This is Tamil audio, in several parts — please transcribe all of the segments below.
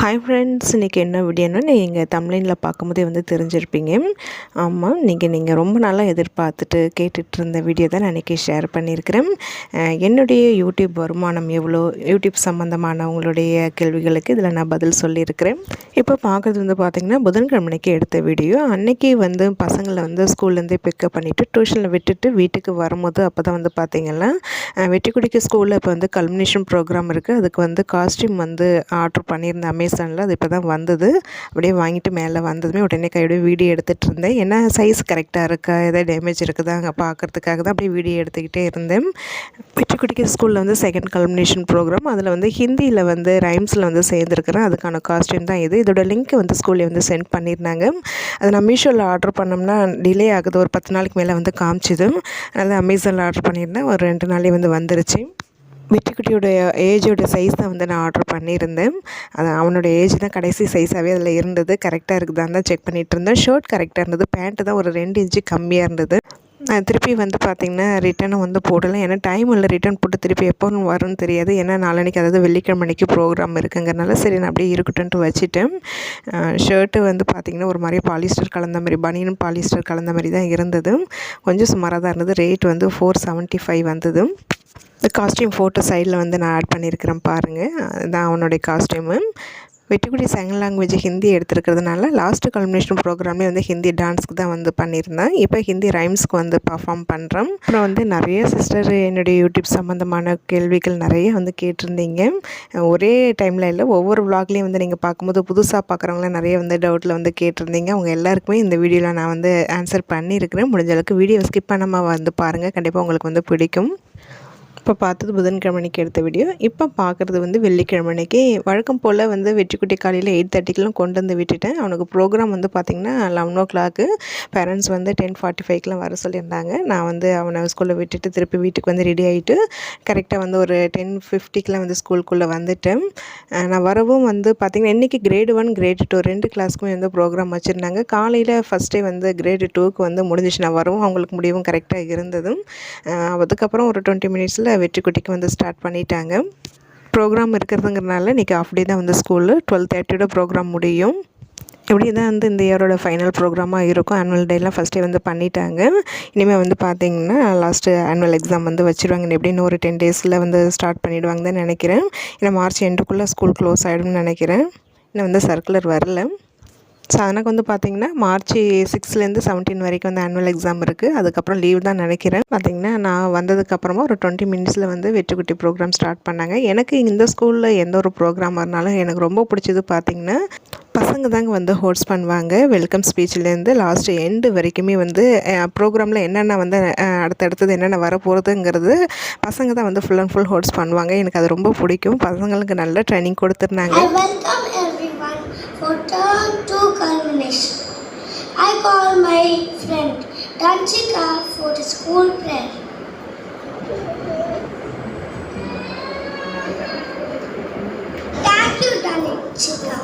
ஹாய் ஃப்ரெண்ட்ஸ் இன்றைக்கி என்ன வீடியோன்னா நீங்கள் தமிழ்ல பார்க்கும்போதே வந்து தெரிஞ்சிருப்பீங்க. ஆமாம் நீங்கள் நீங்கள் ரொம்ப நாளாக எதிர்பார்த்துட்டு கேட்டுட்டு இருந்த வீடியோ தான் நான் இன்றைக்கி ஷேர் பண்ணியிருக்கிறேன். என்னுடைய யூடியூப் வருமானம் எவ்வளோ யூடியூப் சம்மந்தமான உங்களுடைய கேள்விகளுக்கு இதில் நான் பதில் சொல்லியிருக்கிறேன். இப்போ பார்க்குறது வந்து பார்த்திங்கன்னா புதன்கிழமைக்கு எடுத்த வீடியோ அன்றைக்கி வந்து பசங்களை வந்து ஸ்கூல்லேருந்தே பிக்கப் பண்ணிவிட்டு டியூஷனில் விட்டுட்டு வீட்டுக்கு வரும்போது அப்போ தான் வந்து பார்த்திங்கன்னா வெட்டிக்குடிக்கு ஸ்கூலில் இப்போ வந்து கல்மினேஷன் ப்ரோக்ராம் இருக்குது அதுக்கு வந்து காஸ்ட்யூம் வந்து ஆர்டர் பண்ணியிருந்தேன். அமேசானில் அது இப்போ தான் வந்தது. அப்படியே வாங்கிட்டு மேலே வந்ததுமே உடனே கையோடய வீடியோ எடுத்துகிட்டு இருந்தேன். என்ன சைஸ் கரெக்டாக இருக்கா? எதாவது டேமேஜ் இருக்குதா? அங்கே பார்க்கறதுக்காக தான் அப்படியே வீடியோ எடுத்துக்கிட்டே இருந்தேன். வெற்றிக்குடிக்கு ஸ்கூலில் வந்து செகண்ட் கல்மினேஷன் ப்ரோக்ராம் அதில் வந்து ஹிந்தியில் வந்து ரைம்ஸில் வந்து சேர்ந்துருக்குறேன். அதுக்கான காஸ்ட்யூம் தான் இது. இதோட லிங்க் வந்து ஸ்கூலில் வந்து சென்ட் பண்ணியிருந்தாங்க. அது நான் மீஷோவில் ஆர்டர் பண்ணோம்னா டிலே ஆகுது. ஒரு பத்து நாளைக்கு மேலே வந்து காமிச்சிது. அதனால் அமேசானில் ஆர்டர் பண்ணியிருந்தேன். ஒரு ரெண்டு நாளே வந்து வந்துருச்சு. வெற்றிக்குட்டியோடைய ஏஜோட சைஸ் தான் வந்து நான் ஆர்டர் பண்ணியிருந்தேன். அது அவனோட ஏஜ் தான் கடைசி சைஸாகவே அதில் இருந்தது. கரெக்டாக இருக்குதான்னு தான் செக் பண்ணிகிட்டு இருந்தேன். ஷர்ட் கரெக்டாக இருந்தது. பேண்ட்டு தான் ஒரு ரெண்டு இன்ச்சு கம்மியாக இருந்தது. திருப்பி வந்து பார்த்திங்கன்னா ரிட்டனும் வந்து போடலை. ஏன்னா டைம் இல்லை ரிட்டர்ன் போட்டு திருப்பி எப்போ வரும்னு தெரியாது. ஏன்னா நாளன்னைக்கு அதாவது வெள்ளிக்கிழமைக்கு ப்ரோக்ராம் இருக்குங்கிறனால சரி நான் அப்படியே இருக்கட்டும்ன்ட்டு வச்சுட்டேன். ஷர்ட்டு வந்து பார்த்திங்கன்னா ஒரு மாதிரி பாலிஸ்டர் கலந்த மாதிரி பனியனும் பாலிஸ்டர் கலந்த மாதிரி தான் இருந்தது. கொஞ்சம் சுமாராக தான் இருந்தது. ரேட் வந்து ஃபோர் செவன்ட்டி ஃபைவ் வந்தது. இந்த காஸ்டியூம் ஃபோட்டோ சைடில் வந்து நான் ஆட் பண்ணியிருக்கிறேன் பாருங்கள் அதுதான் அவனுடைய காஸ்டியூமு வெட்டிக்குடி செகண்ட் லாங்குவேஜ் ஹிந்தி எடுத்துருக்கிறதுனால லாஸ்ட்டு கல்மினேஷன் ப்ரோக்ராமே வந்து ஹிந்தி டான்ஸ்க்கு தான் வந்து பண்ணியிருந்தேன். இப்போ ஹிந்தி ரைம்ஸ்க்கு வந்து பர்ஃபார்ம் பண்ணுறேன் அப்புறம் வந்து நிறைய சிஸ்டர் என்னுடைய யூடியூப் சம்மந்தமான கேள்விகள் நிறைய வந்து கேட்டிருந்தீங்க. ஒரே டைமில் இல்லை ஒவ்வொரு விளாக்லேயும் வந்து நீங்கள் பார்க்கும்போது புதுசாக பார்க்குறவங்களாம் நிறைய வந்து டவுட்டில் வந்து கேட்டிருந்தீங்க. அவங்க எல்லாருக்குமே இந்த வீடியோவில் நான் வந்து ஆன்சர் பண்ணியிருக்கிறேன். முடிஞ்ச அளவுக்கு வீடியோ ஸ்கிப் பண்ணாமல் வந்து பாருங்கள் கண்டிப்பாக உங்களுக்கு வந்து பிடிக்கும். இப்போ பார்த்தது புதன்கிழமைக்கு எடுத்த வீடியோ இப்போ பார்க்குறது வந்து வெள்ளிக்கிழமைக்கு. வழக்கம் போல் வந்து வெற்றிக்குட்டி காலையில் எயிட் தேர்ட்டிக்கெலாம் கொண்டு வந்து விட்டுட்டேன். அவனுக்கு ப்ரோக்ராம் வந்து பார்த்திங்கன்னா லெவன் ஓ கிளாக்கு பேரண்ட்ஸ் வந்து டென் ஃபார்ட்டி ஃபைவ்க்கெலாம் வர சொல்லியிருந்தாங்க. நான் வந்து அவனை ஸ்கூலில் விட்டுட்டு திருப்பி வீட்டுக்கு வந்து ரெடி ஆகிட்டு கரெக்டாக வந்து ஒரு டென் ஃபிஃப்டிக்கெலாம் வந்து ஸ்கூலுக்குள்ளே வந்துட்டேன். நான் வரவும் வந்து பார்த்திங்கன்னா இன்றைக்கி கிரேடு ஒன் கிரேடு டூ ரெண்டு கிளாஸ்க்குமே வந்து ப்ரோக்ராம் வச்சுருந்தாங்க. காலையில் ஃபஸ்ட்டே வந்து கிரேடு டூக்கு வந்து முடிஞ்சிச்சு. நான் வரவும் அவங்களுக்கு முடிவும் கரெக்டாக இருந்ததும். அதுக்கப்புறம் ஒரு டுவெண்ட்டி மினிட்ஸில் வெற்றிக்குட்டிக்கு வந்து ஸ்டார்ட் பண்ணிட்டாங்க. ப்ரோக்ராம் இருக்கிறதுங்கிறனால இன்றைக்கி ஆஃப் டே தான் வந்து ஸ்கூலு டுவெல் தேர்ட்டியோட ப்ரோக்ராம் முடியும். இப்படி தான் வந்து இந்த இயரோட ஃபைனல் ப்ரோக்ராமாக இருக்கும். ஆனுவல் டேலாம் ஃபஸ்ட்டே வந்து பண்ணிட்டாங்க. இனிமேல் வந்து பார்த்தீங்கன்னா லாஸ்ட்டு ஆனுவல் எக்ஸாம் வந்து வச்சுருவாங்க எப்படின்னு ஒரு டென் டேஸில் வந்து ஸ்டார்ட் பண்ணிவிடுவாங்க தான் நினைக்கிறேன். ஏன்னா மார்ச் எண்டுக்குள்ளே ஸ்கூல் க்ளோஸ் ஆகிடும்னு நினைக்கிறேன். இன்னும் வந்து சர்க்குலர் வரல. ஸோ எனக்கு வந்து பார்த்திங்கன்னா மார்ச் சிக்ஸ்லேருந்து செவன்டீன் வரைக்கும் வந்து ஆனுவல் எக்ஸாம் இருக்குது அதுக்கப்புறம் லீவ் தான் நினைக்கிறேன். பார்த்திங்கன்னா நான் வந்ததுக்கப்புறமா ஒரு டுவெண்ட்டி மினிட்ஸில் வந்து வெற்றிக்குட்டி ப்ரோக்ராம் ஸ்டார்ட் பண்ணாங்க. எனக்கு இந்த ஸ்கூலில் எந்த ஒரு ப்ரோக்ராம் இருந்தாலும் எனக்கு ரொம்ப பிடிச்சது பார்த்திங்கன்னா பசங்க தாங்க வந்து ஹோஸ்ட் பண்ணுவாங்க. வெல்கம் ஸ்பீச்லேருந்து லாஸ்ட் எண்டு வரைக்குமே வந்து ப்ரோக்ராமில் என்னென்ன வந்து அடுத்தடுத்தது என்னென்ன வரப்போகிறதுங்கிறது பசங்க தான் வந்து ஃபுல் அண்ட் ஃபுல் ஹோஸ்ட் பண்ணுவாங்க. எனக்கு அது ரொம்ப பிடிக்கும். பசங்களுக்கு நல்ல ட்ரைனிங் கொடுத்துருந்தாங்க. Turn to culmination. I call my friend Danchika for the school prayer. Thank you, Danchika.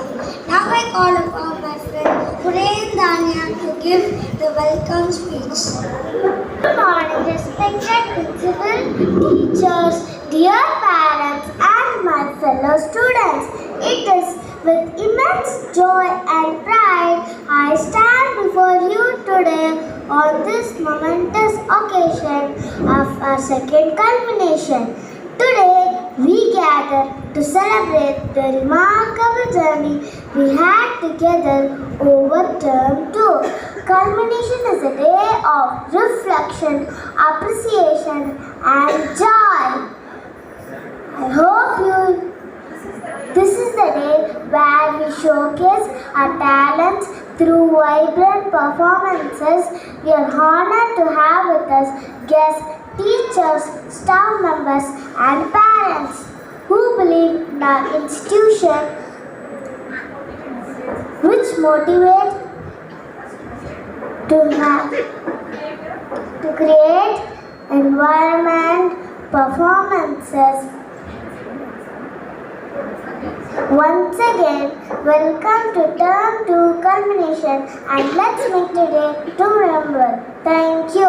Now I call upon my friend Huren Danya to give the welcome speech. Good morning, respected principal, teachers, dear parents, and my fellow students. It is with immense joy and pride I stand before you today on this momentous occasion of our second culmination. Today we gather to celebrate the remarkable journey we had together over term two. Culmination is a day of reflection, appreciation, and joy. I hope you this is the day where we showcase our talents through vibrant performances. We are honored to have with us guests, teachers, staff members, and parents who believe in our institution, which motivate to have to create environment performances once again, welcome to Term 2 Culmination and let's make today to remember. Thank you.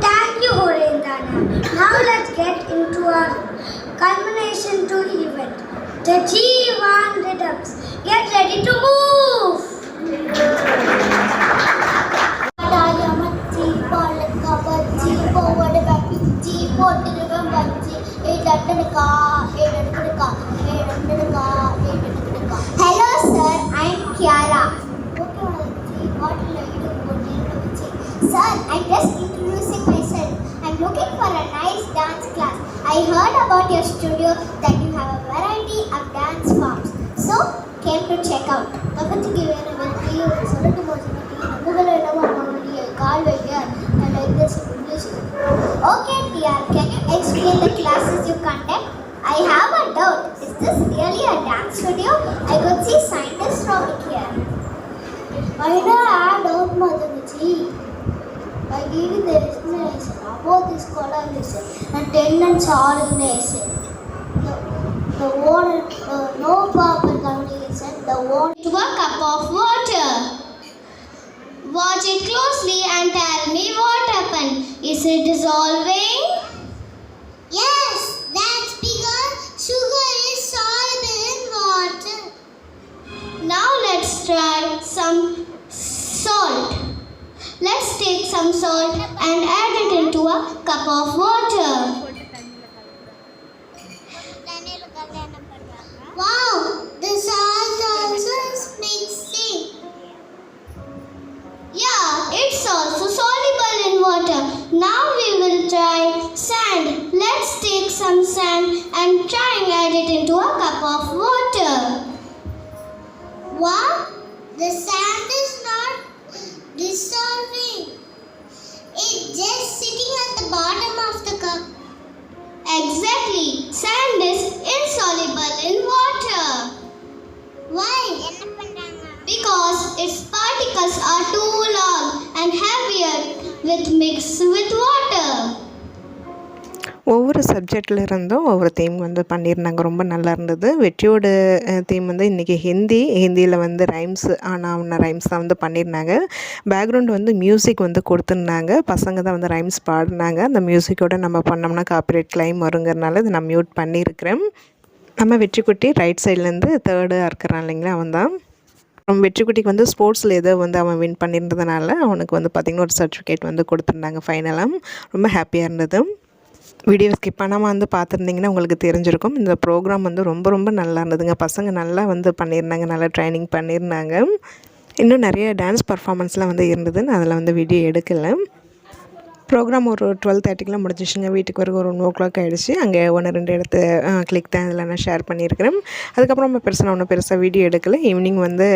Thank you, Horendana. Now let's get into our culmination to event. The G1 rhythms. Get ready to move. Hello sir, I'm Kiara. Sir, I'm just introducing myself. I'm looking for a nice dance class. I heard about your studio that you have a variety of dance forms. So, came to check out. Okay dear can you explain the classes you conduct I have a doubt is this really a dance studio I could see scientists from here I know I doubt Madhumichi I give the explanation about this collaboration and tenants organization. The, the water, uh, no proper communication, the water. To a cup of water. Watch it closely and tell me what happened. Is it dissolving? Yes, that's because sugar is soluble in water. Now let's try some salt. Let's take some salt and add it into a cup of water. Try and add it into a cup of water. What? The sand is not dissolving. It's just sitting at the bottom of the cup. Exactly. Sand is insoluble in water. Why? Because its particles are too long and heavier with mixed with water. ஒவ்வொரு சப்ஜெக்டில் இருந்தும் ஒவ்வொரு தீம் வந்து பண்ணியிருந்தாங்க. ரொம்ப நல்லா இருந்தது. வெற்றியோட தீம் வந்து இன்றைக்கி ஹிந்தி ஹிந்தியில் வந்து ரைம்ஸ் ஆனா அவன ரைம்ஸ் தான் வந்து பண்ணியிருந்தாங்க. பேக்ரவுண்ட் வந்து மியூசிக் வந்து கொடுத்துருந்தாங்க. பசங்க தான் வந்து ரைம்ஸ் பாடினாங்க. அந்த மியூசிக்கோட நம்ம பண்ணோம்னா காப்பிரைட் கிளைம் வருங்கிறனால இதை நான் மியூட் பண்ணியிருக்கிறேன். நம்ம வெற்றிக்குட்டி ரைட் சைட்லேருந்து தேர்டாக இருக்கிறான் இல்லைங்களா அவன் தான். அவன் வெற்றிக்குட்டிக்கு வந்து ஸ்போர்ட்ஸில் ஏதோ வந்து அவன் வின் பண்ணியிருந்ததுனால அவனுக்கு வந்து பார்த்திங்கன்னா ஒரு சர்டிஃபிகேட் வந்து கொடுத்துருந்தாங்க ஃபைனலாக ரொம்ப ஹாப்பியாக இருந்தது. வீடியோ ஸ்கிப் பண்ணாமல் வந்து பார்த்துருந்தீங்கன்னா உங்களுக்கு தெரிஞ்சிருக்கும். இந்த ப்ரோக்ராம் வந்து ரொம்ப ரொம்ப நல்லா இருந்ததுங்க. பசங்க நல்லா வந்து பண்ணியிருந்தாங்க நல்லா ட்ரைனிங் பண்ணியிருந்தாங்க இன்னும் நிறைய டான்ஸ் பர்ஃபாமன்ஸ்லாம் வந்து இருந்தது நான் அதில் வந்து வீடியோ எடுக்கலை. ப்ரோக்ராம் ஒரு டுவெல் தேர்ட்டிக்கெலாம் முடிஞ்சிச்சுங்க. வீட்டுக்கு வரைக்கும் ஒரு ஒன் ஓ கிளாக் ஆகிடுச்சு அங்கே ஒன்று ரெண்டு இடத்து கிளிக் தான் இதில் நான் ஷேர் பண்ணியிருக்கிறேன். அதுக்கப்புறம் நம்ம பெருசாக ஒன்றும் பெருசாக வீடியோ எடுக்கலை. ஈவினிங் வந்து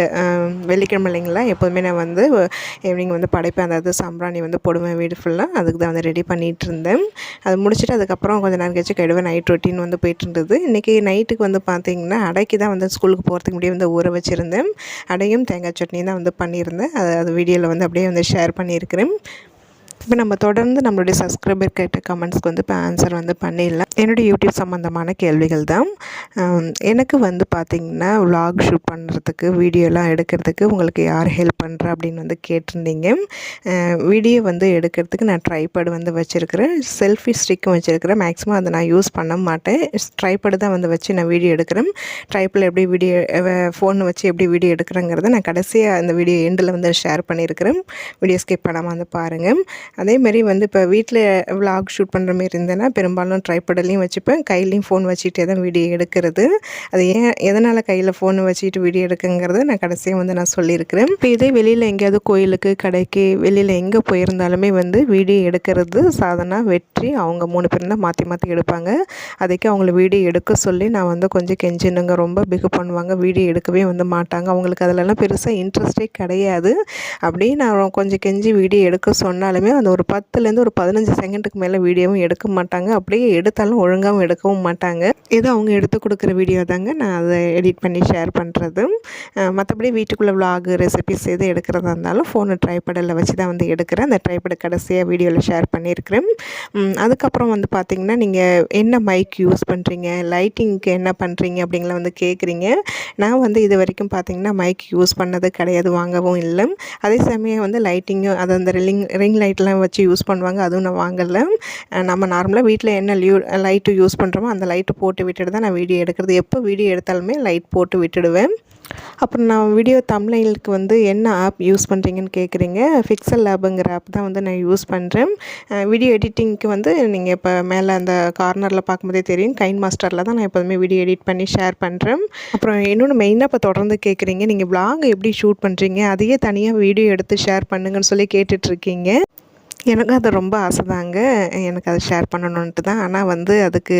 வெள்ளிக்கிழமை இல்லைங்களா? எப்போதுமே நான் வந்து ஈவினிங் வந்து படைப்பேன். அதாவது சாம்பிராணி வந்து போடுவேன் வீடு ஃபுல்லாக அதுக்கு தான் வந்து ரெடி பண்ணிகிட்டு இருந்தேன் அது முடிச்சுட்டு அதுக்கப்புறம் கொஞ்சம் நேரம் கழிச்சு கழுவேன் நைட் ரொட்டீன் வந்து போயிட்டு இருந்தது இன்றைக்கி நைட்டுக்கு வந்து பார்த்திங்கன்னா அடைக்கு தான் வந்து ஸ்கூலுக்கு போகிறதுக்கு முடியும் வந்து ஊற வச்சுருந்தேன். அடையும் தேங்காய் சட்னி தான் வந்து பண்ணியிருந்தேன். அது அது வீடியோவில் வந்து அப்படியே வந்து ஷேர் பண்ணியிருக்கிறேன். இப்போ நம்ம தொடர்ந்து நம்மளுடைய சப்ஸ்கிரைபர் கேட்ட கமெண்ட்ஸ்க்கு வந்து இப்போ ஆன்சர் வந்து பண்ணிடலாம். என்னுடைய யூடியூப் சம்மந்தமான கேள்விகள் தான். எனக்கு வந்து பார்த்திங்கன்னா விலாக் ஷூட் பண்ணுறதுக்கு வீடியோலாம் எடுக்கிறதுக்கு உங்களுக்கு யார் ஹெல்ப் பண்ணுறா அப்படின்னு வந்து கேட்டிருந்தீங்க. வீடியோ வந்து எடுக்கிறதுக்கு நான் ட்ரைபேடு வந்து வச்சுருக்கிறேன். செல்ஃபி ஸ்டிக்கும் வச்சுருக்கிறேன். மேக்ஸிமம் அதை நான் யூஸ் பண்ண மாட்டேன். ட்ரைபேடு தான் வந்து வச்சு நான் வீடியோ எடுக்கிறேன். ட்ரைப்பில் எப்படி வீடியோ ஃபோன் வச்சு எப்படி வீடியோ எடுக்கிறேங்கிறத நான் கடைசியாக அந்த வீடியோ எண்டில் வந்து ஷேர் பண்ணியிருக்கிறேன். வீடியோ ஸ்கிப் பண்ணாமல் வந்து பாருங்கள் அதேமாரி வந்து இப்போ வீட்டில் விலாக் ஷூட் பண்ணுற மாரி இருந்தேன்னா பெரும்பாலும் ட்ரைபடலையும் வச்சுப்பேன். கையிலையும் ஃபோன் வச்சுட்டே தான் வீடியோ எடுக்கிறது. அது ஏன் எதனால் கையில் ஃபோன் வச்சுட்டு வீடியோ எடுக்குங்கிறத நான் கடைசியாக வந்து நான் சொல்லியிருக்கிறேன். இப்போ இதே வெளியில் எங்கேயாவது கோயிலுக்கு கடைக்கு வெளியில் எங்கே போயிருந்தாலுமே வந்து வீடியோ எடுக்கிறது சாதனா வெற்றி அவங்க மூணு பேரும் தான் மாற்றி மாற்றி எடுப்பாங்க. அதுக்கு அவங்கள வீடியோ எடுக்க சொல்லி நான் வந்து கொஞ்சம் கெஞ்சினுங்க. ரொம்ப பிகு பண்ணுவாங்க. வீடியோ எடுக்கவே வந்து மாட்டாங்க. அவங்களுக்கு அதிலலாம் பெருசாக இன்ட்ரெஸ்டே கிடையாது. அப்படியே நான் கொஞ்சம் கெஞ்சி வீடியோ எடுக்க சொன்னாலுமே அந்த ஒரு பத்துலேருந்து ஒரு பதினஞ்சு செகண்டுக்கு மேலே வீடியோவும் எடுக்க மாட்டாங்க. அப்படியே எடுத்தாலும் ஒழுங்காகவும் எடுக்கவும் மாட்டாங்க. ஏதோ அவங்க எடுத்து கொடுக்குற வீடியோ தாங்க நான் அதை எடிட் பண்ணி ஷேர் பண்ணுறது மற்றபடி வீட்டுக்குள்ளே vlog ரெசிபிஸ் எது எடுக்கிறதா இருந்தாலும் ஃபோனு ட்ரைபடில் வச்சு தான் வந்து எடுக்கிறேன். அந்த ட்ரைபடு கடைசியாக வீடியோவில் ஷேர் பண்ணியிருக்கிறேன். அதுக்கப்புறம் வந்து பார்த்திங்கன்னா நீங்கள் என்ன மைக் யூஸ் பண்ணுறீங்க லைட்டிங்க்கு என்ன பண்ணுறீங்க அப்படிங்கலாம் வந்து கேட்குறீங்க நான் வந்து இது வரைக்கும் பார்த்தீங்கன்னா மைக் யூஸ் பண்ணது கிடையாது வாங்கவும் இல்லை. அதே சமயம் வந்து லைட்டிங்கும் அது அந்த ரிங் ரிங் லைட்லாம் எண்ணெய் வச்சு யூஸ் பண்ணுவாங்க. அதுவும் நான் வாங்கலை. நம்ம நார்மலாக வீட்டில் என்ன லியூ லைட்டு யூஸ் பண்ணுறோமோ அந்த லைட்டு போட்டு விட்டுட்டு தான் நான் வீடியோ எடுக்கிறது. எப்போ வீடியோ எடுத்தாலுமே லைட் போட்டு விட்டுடுவேன். அப்புறம் நான் வீடியோ தமிழ்களுக்கு வந்து என்ன ஆப் யூஸ் பண்ணுறீங்கன்னு கேட்குறீங்க ஃபிக்சல் லேபுங்கிற ஆப் தான் வந்து நான் யூஸ் பண்ணுறேன் வீடியோ எடிட்டிங்க்கு வந்து நீங்கள் இப்போ மேலே அந்த கார்னரில் பார்க்கும்போதே தெரியும். கைன் மாஸ்டரில் தான் நான் எப்போதுமே வீடியோ எடிட் பண்ணி ஷேர் பண்ணுறேன் அப்புறம் இன்னொன்று மெயினாக இப்போ தொடர்ந்து கேட்குறீங்க நீங்கள் vlog எப்படி ஷூட் பண்ணுறீங்க அதையே தனியாக வீடியோ எடுத்து ஷேர் பண்ணுங்கன்னு சொல்லி கேட்டுட்ருக்கீங்க எனக்கு அது ரொம்ப ஆசைதாங்க. எனக்கு அதை ஷேர் பண்ணணுன்ட்டு தான். ஆனால் வந்து அதுக்கு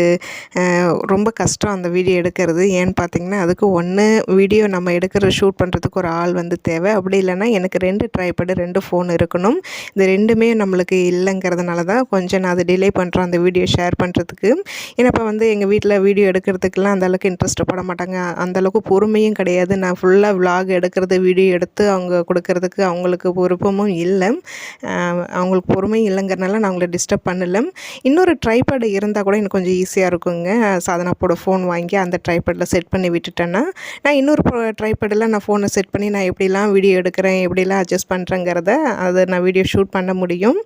ரொம்ப கஷ்டம் அந்த வீடியோ எடுக்கிறது. ஏன்னு பார்த்தீங்கன்னா அதுக்கு ஒன்று வீடியோ நம்ம எடுக்கிற ஷூட் பண்ணுறதுக்கு ஒரு ஆள் வந்து தேவை. அப்படி இல்லைன்னா எனக்கு ரெண்டு ட்ரைபேடு ரெண்டு ஃபோன் இருக்கணும். இது ரெண்டுமே நம்மளுக்கு இல்லைங்கிறதுனால தான் கொஞ்சம் நான் அதை டிலே பண்ணுறேன் அந்த வீடியோ ஷேர் பண்ணுறதுக்கு ஏன்னா இப்போ வந்து எங்கள் வீட்டில் வீடியோ எடுக்கிறதுக்கெலாம் அந்தளவுக்கு இன்ட்ரெஸ்ட் பட மாட்டாங்க. அந்தளவுக்கு பொறுமையும் கிடையாது. நான் ஃபுல்லாக விலாக் எடுக்கிறது வீடியோ எடுத்து அவங்க கொடுக்கறதுக்கு அவங்களுக்கு பொறுப்பமும் இல்லை. அவங்களுக்கு பொறுமை இல்லைங்கிறனால நான் உங்களை டிஸ்டர்ப் பண்ணல. இன்னொரு ட்ரைபேடு இருந்தால் கூட எனக்கு கொஞ்சம் ஈஸியாக இருக்குங்க. சாதனாப்போட ஃபோன் வாங்கி அந்த ட்ரைபேடில் செட் பண்ணி விட்டுட்டேன்னா நான் இன்னொரு ட்ரைபேடில் நான் ஃபோனை செட் பண்ணி நான் எப்படிலாம் வீடியோ எடுக்கிறேன் எப்படிலாம் அட்ஜஸ்ட் பண்ணுறேங்கிறத அதை நான் வீடியோ ஷூட் பண்ண முடியும்.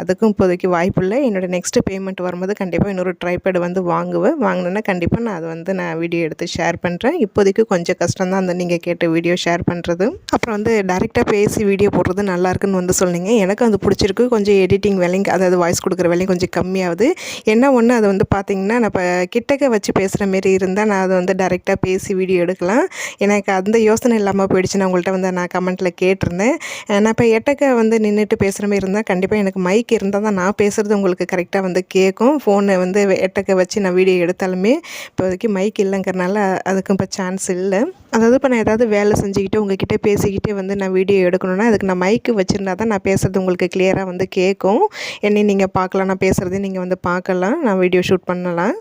அதுக்கும் இப்போதைக்கு வாய்ப்பு இல்லை. என்னோடய நெக்ஸ்ட் பேமெண்ட் வரும்போது கண்டிப்பாக இன்னொரு ட்ரைபேடு வந்து வாங்குவேன். வாங்கினேன்னா கண்டிப்பாக நான் அதை வந்து நான் வீடியோ எடுத்து ஷேர் பண்ணுறேன் இப்போதைக்கு கொஞ்சம் கஷ்டம் தான் அந்த நீங்கள் கேட்ட வீடியோ ஷேர் பண்ணுறது அப்புறம் வந்து டேரெக்டாக பேசி வீடியோ போடுறது நல்லாயிருக்குன்னு வந்து சொன்னீங்க எனக்கு அது பிடிச்சிருக்கு. கொஞ்சம் எடிட்டிங் வேலைங்க அதாவது வாய்ஸ் கொடுக்குற வேலையும் கொஞ்சம் கம்மியாகுது. என்ன ஒன்று அது வந்து பார்த்தீங்கன்னா நான் இப்போ கிட்டக்க வச்சு பேசுகிற மாரி இருந்தால் நான் அதை வந்து டேரெக்டாக பேசி வீடியோ எடுக்கலாம். எனக்கு அந்த யோசனை இல்லாமல் போயிடுச்சு நான் உங்கள்கிட்ட வந்து நான் கமெண்ட்டில் கேட்டிருந்தேன். நான் இப்போ எட்டக்க வந்து நின்றுட்டு பேசுகிற மாதிரி இருந்தால் கண்டிப்பாக எனக்கு மைக் இருந்தால் தான் நான் பேசுகிறது உங்களுக்கு கரெக்டாக வந்து கேட்கும். ஃபோனை வந்து எட்டக்க வச்சு நான் வீடியோ எடுத்தாலுமே இப்போதைக்கு மைக் இல்லைங்கிறனால அதுக்கு இப்போ சான்ஸ் இல்லை. அதாவது இப்போ நான் ஏதாவது வேலை செஞ்சுக்கிட்டு உங்ககிட்ட பேசிக்கிட்டே வந்து நான் வீடியோ எடுக்கணும்னா அதுக்கு நான் மைக்கு வச்சுருந்தா தான் நான் பேசுகிறது உங்களுக்கு கிளியராக வந்து கே கேட்கும். என்னை நீங்கள் பார்க்கலாம் நான் பேசுகிறதே நீங்கள் வந்து பார்க்கலாம் நான் வீடியோ ஷூட் பண்ணலாம்.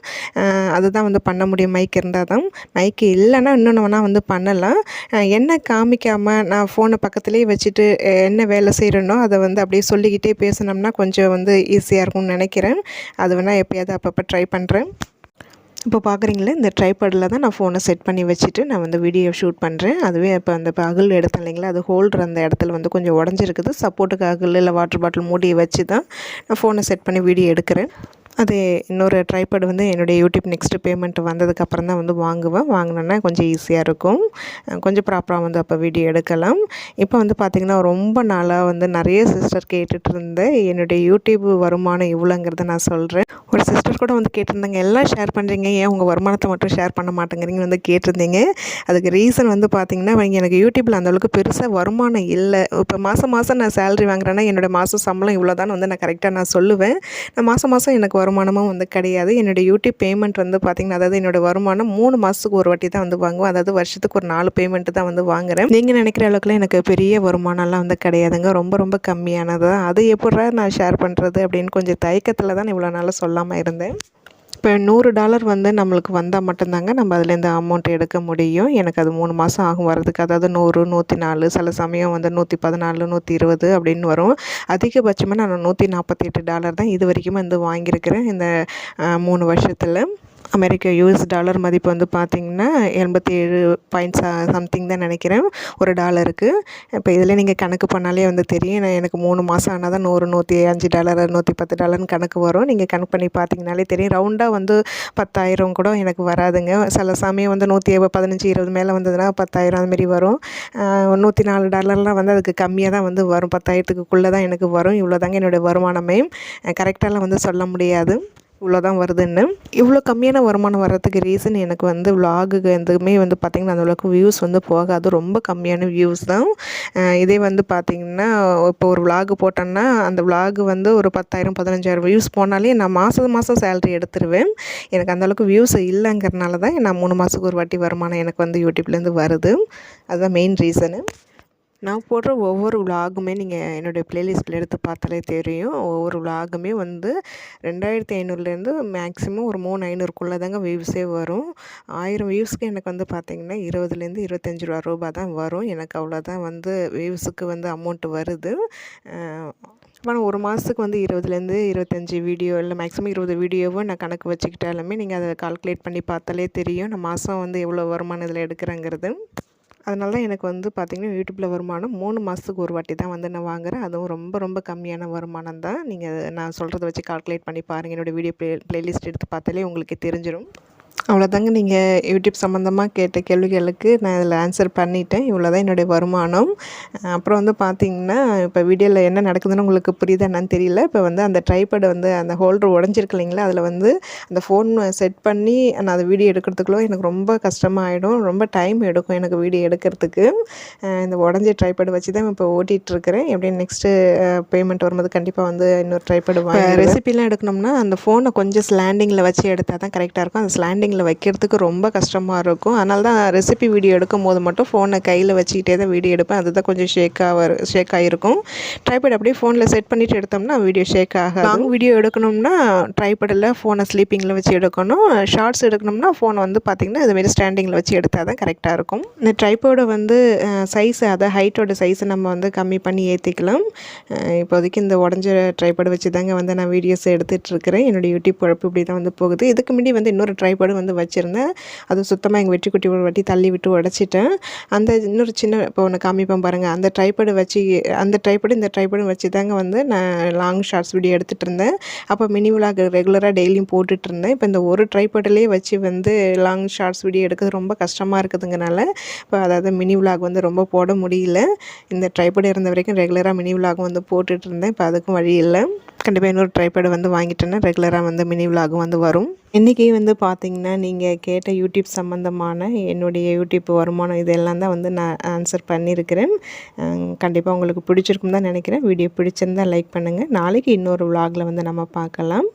அதுதான் வந்து பண்ண முடியும் மைக் இருந்தால் தான் மைக்கு இல்லைன்னா இன்னொன்று வேணால் வந்து பண்ணலாம். என்ன காமிக்காமல் நான் ஃபோனை பக்கத்துலேயே வச்சுட்டு என்ன வேலை செய்கிறேனோ அதை வந்து அப்படியே சொல்லிக்கிட்டே பேசினோம்னா கொஞ்சம் வந்து ஈஸியாக இருக்கும்னு நினைக்கிறேன். அது வேணால் எப்போயாவது அப்பப்போ ட்ரை பண்ணுறேன் இப்போ பார்க்குறீங்களே இந்த ட்ரைபேடில் தான் நான் ஃபோனை செட் பண்ணி வச்சுட்டு நான் வந்து வீடியோ ஷூட் பண்ணுறேன் அதுவே இப்போ அந்த இப்போ அகல் எடுத்தேன் இல்லைங்களா அது ஹோல்டர் அந்த இடத்துல வந்து கொஞ்சம் உடஞ்சிருக்குது. சப்போர்ட்டுக்கு அகல் இல்லை வாட்டர் பாட்டில் மூடியை வச்சு தான் நான் ஃபோனை செட் பண்ணி வீடியோ எடுக்கிறேன். அது இன்னொரு ட்ரைபேட் வந்து என்னுடைய யூடியூப் நெக்ஸ்ட்டு பேமெண்ட் வந்ததுக்கப்புறம் தான் வந்து வாங்குவேன். வாங்கினேன்னா கொஞ்சம் ஈஸியாக இருக்கும். கொஞ்சம் ப்ராப்பராக வந்து அப்போ வீடியோ எடுக்கலாம். இப்போ வந்து பார்த்திங்கன்னா ரொம்ப நாளாக வந்து நிறைய சிஸ்டர் கேட்டுட்டு இருந்த என்னுடைய யூடியூப் வருமானம் இவ்வளோங்கிறத நான் சொல்கிறேன் ஒரு சிஸ்டர் கூட வந்து கேட்டிருந்தாங்க எல்லாம் ஷேர் பண்ணுறீங்க ஏன் உங்கள் வருமானத்தை மட்டும் ஷேர் பண்ண மாட்டேங்கிறீங்கன்னு வந்து கேட்டிருந்தீங்க. அதுக்கு ரீசன் வந்து பார்த்திங்கன்னா அவங்க எனக்கு யூடியூப்பில் அந்தளவுக்கு பெருசாக வருமானம் இல்லை. இப்போ மாதம் மாதம் நான் சேலரி வாங்குறேன்னா என்னோடய மாதம் சம்பளம் இவ்வளோ தான் வந்து நான் கரெக்டாக நான் சொல்லுவேன். நான் மாதம் மாதம் எனக்கு வருமானமும் வந்து கிடையாது. என்னோடய யூடியூப் பேமெண்ட் வந்து பார்த்திங்கன்னா அதாவது என்னோடய வருமானம் மூணு மாதத்துக்கு ஒரு வாட்டி தான் வந்து வாங்குவேன். அதாவது வருஷத்துக்கு ஒரு நாலு பேமெண்ட்டு தான் வந்து வாங்குறேன். நீங்கள் நினைக்கிற அளவுக்குலாம் எனக்கு பெரிய வருமானம்லாம் வந்து கிடையாதுங்க. ரொம்ப ரொம்ப கம்மியானது தான் அது எப்படா நான் ஷேர் பண்ணுறது அப்படின்னு கொஞ்சம் தயக்கத்தில் தான் இவ்வளோ நாளாக சொல்லாமல் இருந்தேன். இப்போ நூறு டாலர் வந்து நம்மளுக்கு வந்தால் மட்டும்தாங்க நம்ம அதுலேருந்து அமௌண்ட் எடுக்க முடியும். எனக்கு அது மூணு மாதம் ஆகும் வரதுக்கு அதாவது நூறு நூற்றி நாலு சில சமயம் வந்து நூற்றி பதினாலு நூற்றி இருபது அப்படின்னு வரும். அதிகபட்சமாக நான் நூற்றி நாற்பத்தி எட்டு டாலர் தான் இது வரைக்கும் வந்து வாங்கியிருக்கிறேன் இந்த மூணு வருஷத்தில். அமெரிக்க யூஎஸ் டாலர் மதிப்பு வந்து பார்த்திங்கன்னா எண்பத்தி ஏழு பாயிண்ட் சம்திங் தான் நினைக்கிறேன். ஒரு டாலருக்கு இப்போ இதில் நீங்கள் கணக்கு பண்ணாலே வந்து தெரியும். நான் எனக்கு மூணு மாதம் ஆனால் தான் நூறு நூற்றி அஞ்சு டாலர் நூற்றி பத்து டாலர்னு கணக்கு வரும். நீங்கள் கணக்கு பண்ணி பார்த்தீங்கனாலே தெரியும். ரவுண்டாக வந்து பத்தாயிரம் கூட எனக்கு வராதுங்க. சில சமயம் வந்து நூற்றி பதினஞ்சு இருபது மேலே வந்ததுன்னா பத்தாயிரம் அதுமாரி வரும். நூற்றி நாலு டாலர்லாம் வந்து அதுக்கு கம்மியாக தான் வந்து வரும். பத்தாயிரத்துக்குள்ளே தான் எனக்கு வரும். இவ்வளோ தாங்க என்னுடைய வருமானமே. கரெக்டாலாம் வந்து சொல்ல முடியாது. இவ்வளோ தான் வருதுன்னு. இவ்வளோ கம்மியான வருமானம் வர்றதுக்கு ரீசன் எனக்கு வந்து விலாகுக்கு எதுவுமே வந்து பார்த்திங்கன்னா அந்தளவுக்கு வியூஸ் வந்து போகாது. ரொம்ப கம்மியான வியூஸ் தான். இதே வந்து பார்த்திங்கன்னா இப்போ ஒரு விலாகு போட்டேன்னா அந்த விலாகு வந்து ஒரு பத்தாயிரம் பதினஞ்சாயிரம் வியூஸ் போனாலே நான் மாதம் மாதம் சேலரி எடுத்துருவேன். எனக்கு அந்தளவுக்கு வியூஸ் இல்லைங்கிறனால தான் நான் மூணு மாதத்துக்கு ஒரு வாட்டி வருமானம் எனக்கு வந்து யூடியூப்லேருந்து வருது. அதுதான் மெயின் ரீசனு நான் போடுற ஒவ்வொரு விலாகுமே நீங்கள் என்னுடைய ப்ளேலிஸ்ட்டில் எடுத்து பார்த்தாலே தெரியும். ஒவ்வொரு விலாகுமே வந்து ரெண்டாயிரத்தி ஐநூறுலேருந்து மேக்ஸிமம் ஒரு மூணு ஐநூறுக்குள்ளே தாங்க வியூஸே வரும். ஆயிரம் வியூஸ்க்கு எனக்கு வந்து பார்த்திங்கன்னா இருபதுலேருந்து இருபத்தஞ்சி ரூபா ரூபா தான் வரும். எனக்கு அவ்வளோதான் வந்து வியூஸுக்கு வந்து அமௌண்ட் வருது. ஆனால் ஒரு மாதத்துக்கு வந்து இருபதுலேருந்து இருபத்தஞ்சி வீடியோ இல்லை மேக்ஸிமம் இருபது வீடியோவும் நான் கணக்கு வச்சுக்கிட்டாலுமே நீங்கள் அதை கால்குலேட் பண்ணி பார்த்தாலே தெரியும். நான் மாதம் வந்து எவ்வளோ வருமானம் இதில் எடுக்கிறேங்கிறது. அதனால தான் எனக்கு வந்து பார்த்திங்கன்னா யூடியூப்பில் வருமானம் மூணு மாதத்துக்கு ஒரு வாட்டி தான் வந்து நான் வாங்குகிறேன் அதுவும் ரொம்ப ரொம்ப கம்மியான வருமானம் தான். நீங்கள் நான் சொல்கிறத வச்சு கால்குலேட் பண்ணி பாருங்கள் என்னோடய வீடியோ ப்ளே ப்ளேலிஸ்ட் எடுத்து பார்த்தாலே உங்களுக்கு தெரிஞ்சிடும் அவ்வளோதாங்க நீங்கள் யூடியூப் சம்மந்தமாக கேட்ட கேள்விகளுக்கு நான் இதில் ஆன்சர் பண்ணிட்டேன். இவ்வளோ தான் என்னுடைய வருமானம். அப்புறம் வந்து பார்த்தீங்கன்னா இப்போ வீடியோவில் என்ன நடக்குதுன்னு உங்களுக்கு புரியுதா என்னன்னு தெரியல. இப்போ வந்து அந்த ட்ரைபேட் வந்து அந்த ஹோல்டர் உடஞ்சிருக்கு இல்லைங்களா? அதில் வந்து அந்த ஃபோன் செட் பண்ணி நான் அந்த வீடியோ எடுக்கிறதுக்குள்ள எனக்கு ரொம்ப கஷ்டமாக ஆகிடும் ரொம்ப டைம் எடுக்கும் எனக்கு வீடியோ எடுக்கிறதுக்கு. இந்த உடஞ்ச ட்ரைபேட் வச்சு தான் இப்போ ஓட்டிகிட்டு இருக்கிறேன் எப்படியும் நெக்ஸ்ட்டு பேமெண்ட் வரும்போது கண்டிப்பாக வந்து இன்னொரு ட்ரைபேட் வாங்கி ரெசிபிலாம் எடுக்கணும்னா அந்த ஃபோனை கொஞ்சம் ஸ்லாண்டிங்கில் வச்சு எடுத்தால் தான் கரெக்டாக இருக்கும். அந்த ஸ்லாண்டிங்கில் வைக்கிறதுக்கு ரொம்ப கஷ்டமாக இருக்கும். அதனால தான் ரெசிபி வீடியோ எடுக்கும் போது மட்டும் ஃபோனை கையில் வச்சுக்கிட்டே தான் வீடியோ எடுப்பேன். அதுதான் கொஞ்சம் ஷேக்காக வரும் ஷேக் ஆகிருக்கும் ட்ரைபேட் அப்படியே ஃபோனில் செட் பண்ணிவிட்டு எடுத்தோம்னா வீடியோ ஷேக் ஆகாது. லாங் வீடியோ எடுக்கணும்னா ட்ரைபேடில் ஃபோனை ஸ்லீப்பிங்கில் வச்சு எடுக்கணும். ஷார்ட்ஸ் எடுக்கணும்னா ஃபோனை வந்து பார்த்திங்கன்னா இதுமாரி ஸ்டாண்டிங்கில் வச்சு எடுத்தால் தான் கரெக்டாக இருக்கும். இந்த ட்ரைபோட வந்து சைஸ் அதை ஹைட்டோட சைஸை நம்ம வந்து கம்மி பண்ணி ஏற்றிக்கலாம் இப்போதைக்கு இந்த உடஞ்ச ட்ரைபேட் வச்சு தாங்க வந்து நான் வீடியோஸ் எடுத்துகிட்ருக்கிறேன் என்னோடய யூடியூப் குழப்பு இப்படி தான் வந்து போகுது. இதுக்கு முன்னாடி வந்து இன்னொரு ட்ரைபேடும் வந்து வச்சுருந்தேன். அது சுத்தமாக எங்கள் வெற்றி குட்டி ஒரு வாட்டி தள்ளி விட்டு உடச்சிட்டேன். அந்த இன்னொரு சின்ன இப்போ ஒன்று காமிப்பேன் பாருங்கள் அந்த ட்ரைபேடு வச்சு அந்த ட்ரைபேடு இந்த ட்ரைபேடும் வச்சு தாங்க வந்து நான் லாங் ஷார்ட்ஸ் வீடியோ எடுத்துகிட்டு இருந்தேன். அப்போ மினி விலாக் ரெகுலராக டெய்லியும் போட்டுட்டு இருந்தேன். இப்போ இந்த ஒரு ட்ரைபேட்லேயே வச்சு வந்து லாங் ஷார்ட்ஸ் வீடியோ எடுக்கிறது ரொம்ப கஷ்டமாக இருக்குதுங்கனால இப்போ அதாவது மினி விலாக் வந்து ரொம்ப போட முடியல. இந்த ட்ரைபடு இருந்த வரைக்கும் ரெகுலராக மினி விலாக் வந்து போட்டுட்டு இருந்தேன். இப்போ அதுக்கும் வழி இல்லை. கண்டிப்பாக இன்னொரு ட்ரைபேடு வந்து வாங்கிட்டேன்னா ரெகுலராக வந்து மினி விலாகும் வந்து வரும். இன்றைக்கி வந்து பார்த்திங்கன்னா நீங்கள் கேட்ட யூடியூப் சம்மந்தமான என்னுடைய யூடியூப் வருமானம் இதெல்லாம் தான் வந்து நான் ஆன்சர் பண்ணியிருக்கிறேன். கண்டிப்பாக உங்களுக்கு பிடிச்சிருக்கும் தான் நினைக்கிறேன். வீடியோ பிடிச்சிருந்தா லைக் பண்ணுங்கள் நாளைக்கு இன்னொரு விலாகில் வந்து நம்ம பார்க்கலாம்.